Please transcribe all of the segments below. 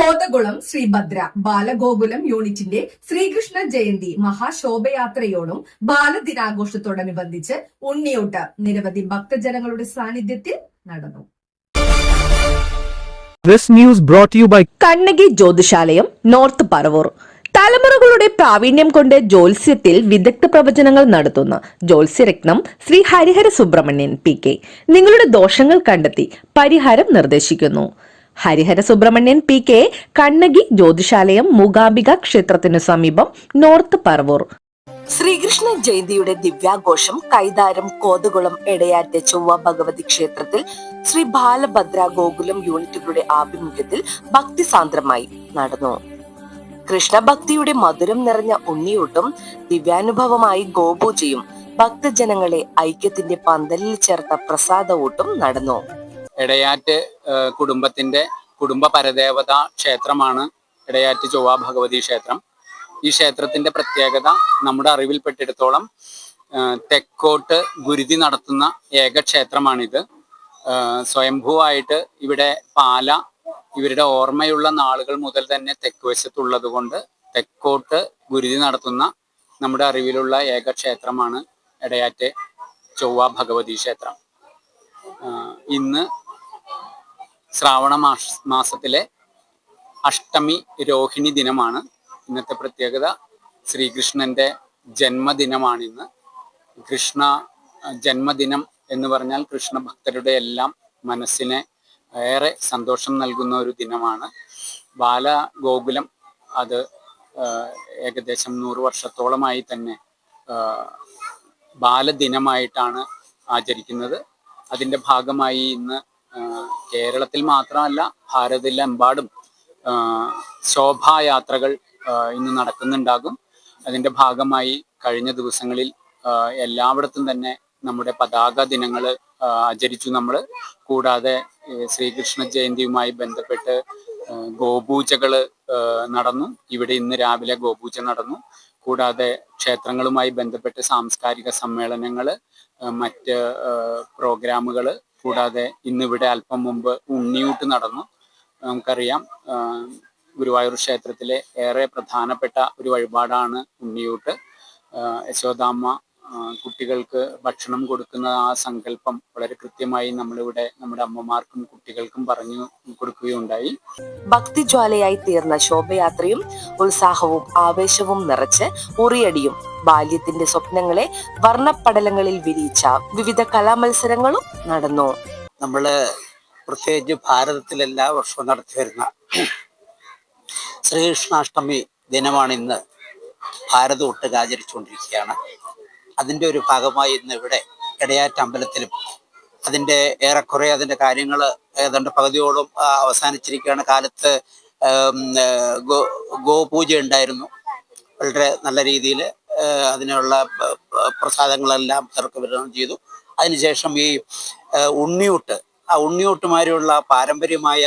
കോതകുളം ശ്രീഭദ്ര ബാലഗോകുലം യൂണിറ്റിന്റെ ശ്രീകൃഷ്ണ ജയന്തി മഹാശോഭയാത്രയോടും ബാലദിനാഘോഷത്തോടനുബന്ധിച്ച് ഉണ്ണിയൂട്ട് നിരവധി ഭക്തജനങ്ങളുടെ സാന്നിധ്യത്തിൽ നടന്നു. This news brought to you by Kannaki Jyothishalayam north Paravur. തലമുറകളുടെ പ്രാവീണ്യം കൊണ്ട് ജ്യോത്സ്യത്തിൽ വിദഗ്ധ പ്രവചനങ്ങൾ നടത്തുന്ന ജ്യോത്സ്യരത്നം ശ്രീ ഹരിഹര സുബ്രഹ്മണ്യൻ പി കെ. നിങ്ങളുടെ ദോഷങ്ങൾ കണ്ടെത്തി പരിഹാരം നിർദ്ദേശിക്കുന്നു. ഹരിഹര സുബ്രഹ്മണ്യൻ പി കെ കണ്ണകി ജ്യോതിശാലയം മൂകാംബിക ക്ഷേത്രത്തിനു സമീപം നോർത്ത് പറവൂർ. ശ്രീകൃഷ്ണ ജയന്തിയുടെ ദിവ്യാഘോഷം കൈതാരം കോതുകുളം എടയാറ്റ ചൊവ്വ ഭഗവതി ക്ഷേത്രത്തിൽ ശ്രീ ബാലഭദ്ര ഗോകുലം യൂണിറ്റുകളുടെ ആഭിമുഖ്യത്തിൽ ഭക്തിസാന്ദ്രമായി നടന്നു. കൃഷ്ണഭക്തിയുടെ മധുരം നിറഞ്ഞ ഉണ്ണിയൂട്ടും ദിവ്യാനുഭവമായി ഗോപൂജയും ഭക്തജനങ്ങളെ ഐക്യത്തിന്റെ പന്തലിൽ ചേർത്ത പ്രസാദ ഊട്ടും നടന്നു. ഇടയാറ്റ് കുടുംബത്തിന്റെ കുടുംബ പരദേവത ക്ഷേത്രമാണ് ഇടയാറ്റ് ചൊവ്വ ഭഗവതി ക്ഷേത്രം. ഈ ക്ഷേത്രത്തിന്റെ പ്രത്യേകത നമ്മുടെ അറിവിൽപ്പെട്ടിടത്തോളം തെക്കോട്ട് ഗുരുതി നടത്തുന്ന ഏക ക്ഷേത്രമാണിത്. സ്വയംഭൂവായിട്ട് ഇവിടെ പാല ഇവരുടെ ഓർമ്മയുള്ള നാളുകൾ മുതൽ തന്നെ തെക്ക് വശത്തുള്ളത് കൊണ്ട് തെക്കോട്ട് ഗുരുതി നടത്തുന്ന നമ്മുടെ അറിവിലുള്ള ഏക ക്ഷേത്രമാണ് ഇടയാറ്റ് ചൊവ്വ ഭഗവതി ക്ഷേത്രം. ഇന്ന് ശ്രാവണ മാസ മാസത്തിലെ അഷ്ടമി രോഹിണി ദിനമാണ്. ഇന്നത്തെ പ്രത്യേകത ശ്രീകൃഷ്ണന്റെ ജന്മദിനമാണ് ഇന്ന് കൃഷ്ണ ജന്മദിനം എന്ന് പറഞ്ഞാൽ കൃഷ്ണ ഭക്തരുടെ എല്ലാം മനസ്സിനെ ഏറെ സന്തോഷം നൽകുന്ന ഒരു ദിനമാണ്. ബാലഗോകുലം അത് ഏകദേശം നൂറ് വർഷത്തോളമായി തന്നെ ബാലദിനമായിട്ടാണ് ആചരിക്കുന്നത്. അതിന്റെ ഭാഗമായി ഇന്ന് കേരളത്തിൽ മാത്രമല്ല ഭാരതത്തിലെമ്പാടും ശോഭായാത്രകൾ ഇന്ന് നടക്കുന്നുണ്ടാകും. അതിന്റെ ഭാഗമായി കഴിഞ്ഞ ദിവസങ്ങളിൽ എല്ലായിടത്തും തന്നെ നമ്മുടെ പതാക ദിനങ്ങൾ ആചരിച്ചു. നമ്മൾ കൂടാതെ ശ്രീകൃഷ്ണ ജയന്തിയുമായി ബന്ധപ്പെട്ട് ഗോപൂജകൾ നടന്നു. ഇവിടെ ഇന്ന് രാവിലെ ഗോപൂജ നടന്നു. കൂടാതെ ക്ഷേത്രങ്ങളുമായി ബന്ധപ്പെട്ട് സാംസ്കാരിക സമ്മേളനങ്ങൾ മറ്റ് പ്രോഗ്രാമുകൾ കൂടാതെ ഇന്നിവിടെ അല്പം മുമ്പ് ഉണ്ണിയൂട്ട് നടന്നു. നമുക്കറിയാം ഗുരുവായൂർ ക്ഷേത്രത്തിലെ ഏറെ പ്രധാനപ്പെട്ട ഒരു വഴിപാടാണ് ഉണ്ണിയൂട്ട്. യശോദാമ്മ കുട്ടികൾക്ക് ഭക്ഷണം കൊടുക്കുന്ന ആ സങ്കല്പം വളരെ കൃത്യമായി നമ്മളിവിടെ നമ്മുടെ അമ്മമാർക്കും കുട്ടികൾക്കും പറഞ്ഞു കൊടുക്കുകയുണ്ടായി. ഭക്തിജ്വാലയായി തീർന്ന ശോഭയാത്രയും ഉത്സാഹവും ആവേശവും നിറച്ച് ഉറിയടിയും ബാല്യത്തിന്റെ സ്വപ്നങ്ങളെ വർണപ്പടലങ്ങളിൽ വിരിയിച്ച വിവിധ കലാമത്സരങ്ങളും നടന്നു. നമ്മൾ പ്രത്യേകിച്ച് ഭാരതത്തിൽ എല്ലാ വർഷവും നടത്തി വരുന്ന ശ്രീകൃഷ്ണാഷ്ടമി ദിനമാണ് ഇന്ന്. ഭാരതം ഒട്ടുക ആചരിച്ചുകൊണ്ടിരിക്കുകയാണ്. അതിന്റെ ഒരു ഭാഗമായി ഇന്ന് ഇവിടെ ഇടയാറ്റ അമ്പലത്തിലും അതിന്റെ ഏറെക്കുറെ അതിന്റെ കാര്യങ്ങൾ ഏതാണ്ട് പകുതിയോളം അവസാനിച്ചിരിക്കുകയാണ്. കാലത്ത് ഗോ ഗോപൂജ ഉണ്ടായിരുന്നു. വളരെ നല്ല രീതിയിൽ അതിനുള്ള പ്രസാദങ്ങളെല്ലാം അവർക്ക് വിതരണം ചെയ്തു. അതിനുശേഷം ഈ ഉണ്ണിയൂട്ട് ആ ഉണ്ണിയൂട്ടുമാരുള്ള പാരമ്പര്യമായ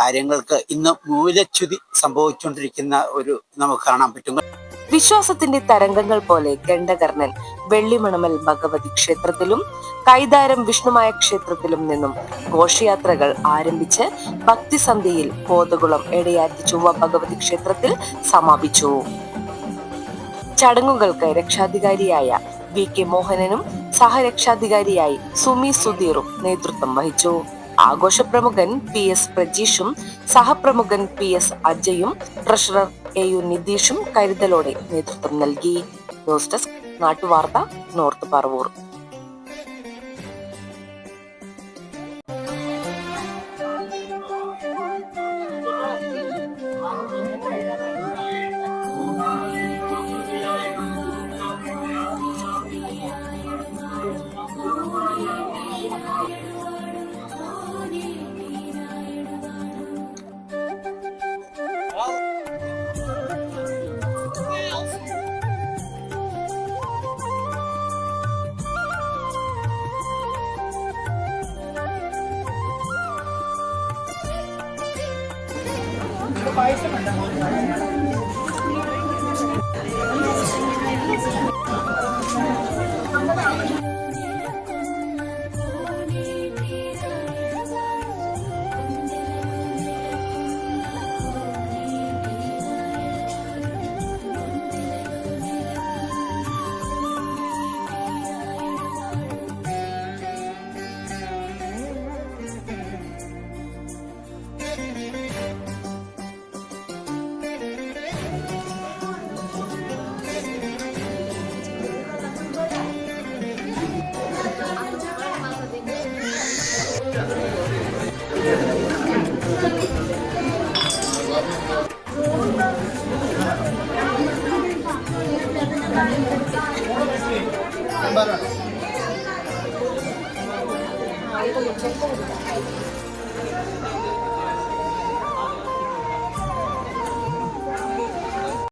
കാര്യങ്ങൾക്ക് ഇന്ന് മൂലച്യുതി സംഭവിച്ചുകൊണ്ടിരിക്കുന്ന ഒരു നമുക്ക് കാണാൻ പറ്റും. വിശ്വാസത്തിന്റെ തരംഗങ്ങൾ പോലെ ഗണ്ഡകർണൻ വെള്ളിമണമൽ ഭഗവതി ക്ഷേത്രത്തിലും കൈതാരം വിഷ്ണുമായ ക്ഷേത്രത്തിലും നിന്നും ഘോഷയാത്രകൾ ആരംഭിച്ച് ഭക്തിസന്ധ്യയിൽ കോതകുളം എടയാറ്റി ചൊവ്വ ഭഗവതി ക്ഷേത്രത്തിൽ സമാപിച്ചു. ചടങ്ങുകൾക്ക് രക്ഷാധികാരിയായ വി. കെ. മോഹനനും സഹരക്ഷാധികാരിയായി സുമി സുധീറും നേതൃത്വം വഹിച്ചു. ആഘോഷ പ്രമുഖൻ പി. എസ്. പ്രജീഷും സഹപ്രമുഖൻ പി. എസ്. അജയും ട്രഷറർ എ യു നിതീഷും കരുതലോടെ നേതൃത്വം നൽകി. ന്യൂസ് ഡെസ്ക് നാട്ടുവാർത്ത നോർത്ത് പറവൂർ. பாயசம் 이거 6000.